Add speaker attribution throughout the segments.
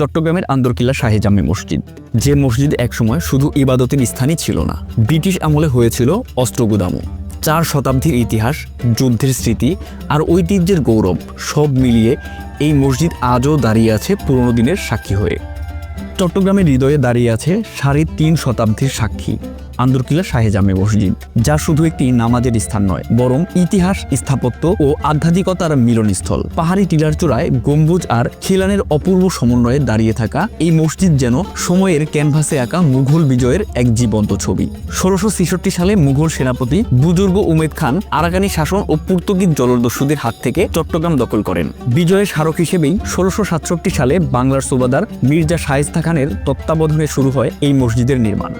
Speaker 1: চট্টগ্রামের আন্দরকিল্লা শাহেজামি মসজিদ। যে মসজিদ একসময় শুধু ইবাদতের স্থানই ছিল না, ব্রিটিশ আমলে হয়েছিল অস্ত্রগুদামও চার শতাব্দীর ইতিহাস, যুদ্ধের স্মৃতি আর ঐতিহ্যের গৌরব সব মিলিয়ে এই মসজিদ আজও দাঁড়িয়ে আছে পুরনো দিনের সাক্ষী হয়ে। চট্টগ্রামের হৃদয়ে দাঁড়িয়ে আছে সাড়ে তিন শতাব্দীর সাক্ষী। আন্দরকিল্লা শাহে জামে মসজিদ, যা শুধু একটি নামাজের স্থান নয়, বরং ইতিহাস, স্থাপত্য ও আধ্যাত্মিকতার মিলনস্থল। পাহাড়ি টিলার চূড়ায় গম্বুজ আর খিলানের অপূর্ব সমন্বয়ে দাঁড়িয়ে থাকা এই মসজিদ যেন সময়ের ক্যানভাসে আঁকা মুঘল বিজয়ের এক জীবন্ত ছবি। ষোলোশো সালে মুঘল সেনাপতি বুজুর্গ উমেদ খান আরাকানি শাসন ও পর্তুগিজ জলদস্যুদের হাত থেকে চট্টগ্রাম দখল করেন। বিজয়ের স্মারক হিসেবেই ষোলোশো সালে বাংলার সুবাদার মির্জা শায়েস্তা খানের তত্ত্বাবধানে শুরু হয় এই মসজিদের নির্মাণ।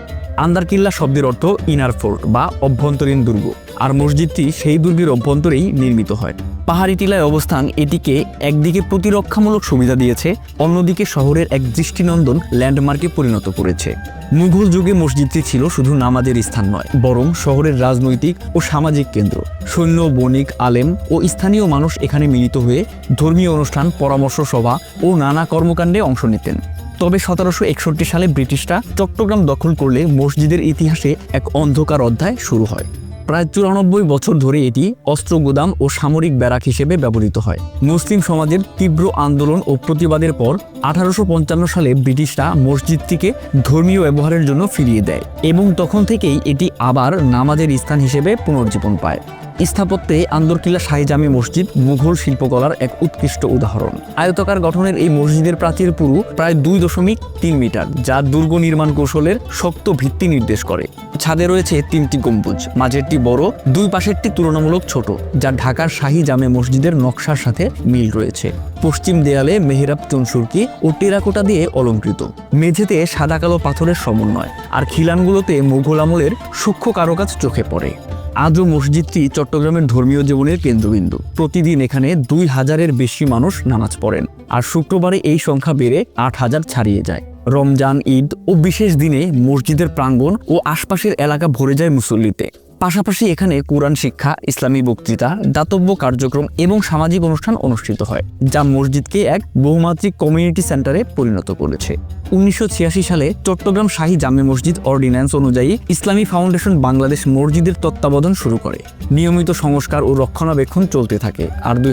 Speaker 1: আন্দারকিল্লা শব্দের অর্থ ইনার ফোর্ট বা অভ্যন্তরীণ দুর্গ। আর মসজিদটি সেই দুর্গের অভ্যন্তরেই নির্মিত হয়। পাহাড়ি টিলায় অবস্থান, এটিকে একদিকে প্রতিরক্ষামূলক সুবিধা দিয়েছে, অন্যদিকে শহরের এক দৃষ্টিনন্দন ল্যান্ডমার্কে পরিণত করেছে। মুঘল যুগে মসজিদটি ছিল শুধু নামাজের স্থান নয়, বরং শহরের রাজনৈতিক ও সামাজিক কেন্দ্র। সৈন্য, বণিক, আলেম ও স্থানীয় মানুষ এখানে মিলিত হয়ে ধর্মীয় অনুষ্ঠান, পরামর্শ সভা ও নানা কর্মকাণ্ডে অংশ নিতেন। তবে সতেরোশো একষট্টি সালে ব্রিটিশরা চট্টগ্রাম দখল করলে মসজিদের ইতিহাসে এক অন্ধকার অধ্যায় শুরু হয়। প্রায় চুরানব্বই বছর ধরে এটি অস্ত্র গুদাম ও সামরিক ব্যারাক হিসেবে ব্যবহৃত হয়। মুসলিম সমাজের তীব্র আন্দোলন ও প্রতিবাদের পর আঠারোশো পঞ্চান্ন সালে ব্রিটিশরা মসজিদটিকে ধর্মীয় ব্যবহারের জন্য ফিরিয়ে দেয় এবং তখন থেকেই এটি আবার নামাজের স্থান হিসেবে পুনর্জীবন পায়। স্থাপত্যে আন্দরকিল্লা শাহিজামি মসজিদ মুঘল শিল্পকলার এক উৎকৃষ্ট উদাহরণ। আয়তকার গঠনের এই মসজিদের প্রাচীর পুরু প্রায় দুই দশমিক তিন মিটার, যা দুর্গ নির্মাণ কৌশলের শক্ত ভিত্তি নির্দেশ করে। ছাদে রয়েছে তিনটি গম্বুজ, মাঝেরটি বড়, দুই পাশেরটি তুলনামূলক ছোট, যা ঢাকার শাহী জামে মসজিদের নকশার সাথে মিল রয়েছে। পশ্চিম দেয়ালে মেহেরাব চুনসুরকি ও টেরাকোটা দিয়ে অলঙ্কৃত। মেঝেতে সাদা কালো পাথরের সমন্বয়, আর খিলানগুলোতে মুঘল আমলের সূক্ষ্ম কারুকাজ চোখে পড়ে। আজও মসজিদটি চট্টগ্রামের ধর্মীয় জীবনের কেন্দ্রবিন্দু। প্রতিদিন এখানে দুই হাজারের বেশি মানুষ নামাজ পড়েন। আর শুক্রবারে এই সংখ্যা বেড়ে আট হাজার ছাড়িয়ে যায়। রমজান, ঈদ ও বিশেষ দিনে মসজিদের প্রাঙ্গণ ও আশপাশের এলাকা ভরে যায় মুসল্লিতে। পাশাপাশি এখানে কোরআন শিক্ষা, ইসলামী বক্তৃতা, দাতব্য কার্যক্রম এবং সামাজিক অনুষ্ঠান অনুষ্ঠিত হয়, যা মসজিদকে এক বহুমাত্রিক কমিউনিটি সেন্টারে পরিণত করেছে। উনিশশো ছিয়াশি সালে চট্টগ্রাম শাহী জামে মসজিদ অর্ডিন্যান্স অনুযায়ী ইসলামী ফাউন্ডেশন বাংলাদেশ মসজিদের তত্ত্বাবধান শুরু করে। নিয়মিত সংস্কার ও রক্ষণাবেক্ষণ চলতে থাকে। আর দুই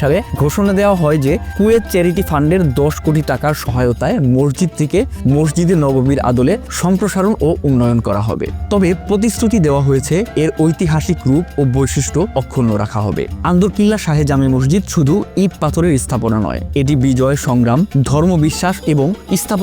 Speaker 1: সালে ঘোষণা দেওয়া হয় যে কুয়েত চ্যারিটি ফান্ডের দশ কোটি টাকার সহায়তায় মসজিদটিকে মসজিদে নববীর আদলে সম্প্রসারণ ও উন্নয়ন করা হবে। তবে প্রতিশ্রুতি দেওয়া হয়েছে এর ঐতিহাসিক রূপ ও বৈশিষ্ট্য অক্ষুণ্ণ রাখা হবে। আন্দরকিল্লা শাহে জামে মসজিদ শুধু ইট পাথরের স্থাপনা নয়, এটি বিজয়, সংগ্রাম, ধর্মবিশ্বাস এবং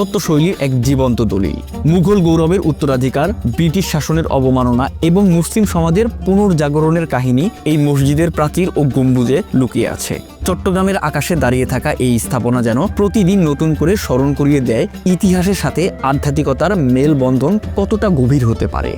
Speaker 1: স্থাপত্য শৈলীর এক জীবন্ত দলিল। মুঘল গৌরবের উত্তরাধিকার, ব্রিটিশ শাসনের অবমাননা এবং মুসলিম সমাজের পুনর্জাগরণের কাহিনী এই মসজিদের প্রাচীর ও গম্বুজে লুকিয়ে আছে। চট্টগ্রামের আকাশে দাঁড়িয়ে থাকা এই স্থাপনা যেন প্রতিদিন নতুন করে স্মরণ করিয়ে দেয় ইতিহাসের সাথে আধ্যাত্মিকতার মেলবন্ধন কতটা গভীর হতে পারে।